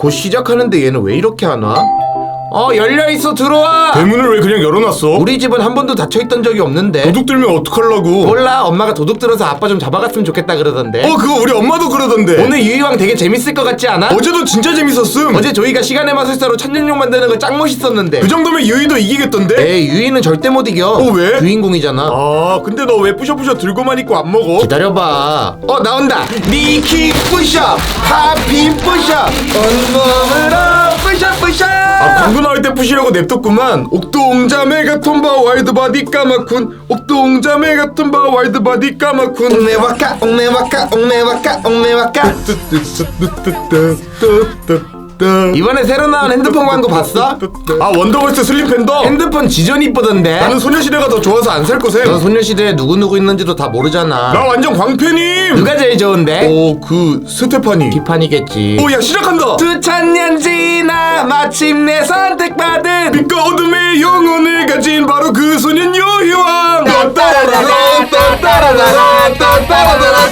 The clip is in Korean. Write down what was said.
곧 시작하는데 얘는 왜 이렇게 안 와? 어 열려있어 들어와 대문을 왜 그냥 열어놨어? 우리 집은 한 번도 닫혀있던 적이 없는데 도둑 들면 어떡하려고? 몰라 엄마가 도둑 들어서 아빠 좀 잡아갔으면 좋겠다 그러던데 어 그거 우리 엄마도 그러던데 오늘 유이왕 되게 재밌을 것 같지 않아? 어제도 진짜 재밌었음 어제 조이가 시간의 마술사로 천년용 만드는 거 짱 멋있었는데 그 정도면 유이도 이기겠던데? 에이 유이는 절대 못 이겨 어, 왜? 주인공이잖아 아 근데 너 왜 뿌셔뿌셔 들고만 있고 안 먹어? 기다려봐 어 나온다 니키 뿌셔 하피 뿌셔 아 광고 나올 때 뿌시려고 냅뒀구만. 옥동자 메가톤바 와일드바디 까마쿤 옥동자 메가톤바 와일드바디 까마쿤 옥내와까 옥내와까 옥내와까 옥내와까 이번에 새로 나온 핸드폰 광고 봤어? 아 원더걸스 슬림 팬더 핸드폰 지존 이쁘던데. 나는 소녀시대가 더 좋아서 안 살 거세 넌 소녀시대에 누구누구 있는지도 다 모르잖아. 나 완전 광팬임. 누가 제일 좋은데? 어그 스테파니. 티파니겠지. 오야 시작한다. 수천 년 지나 마침내 선택받은 빛과 어둠의 영혼을 가진 바로 그 소년 요요왕. 따라라라 따라라라 따라라라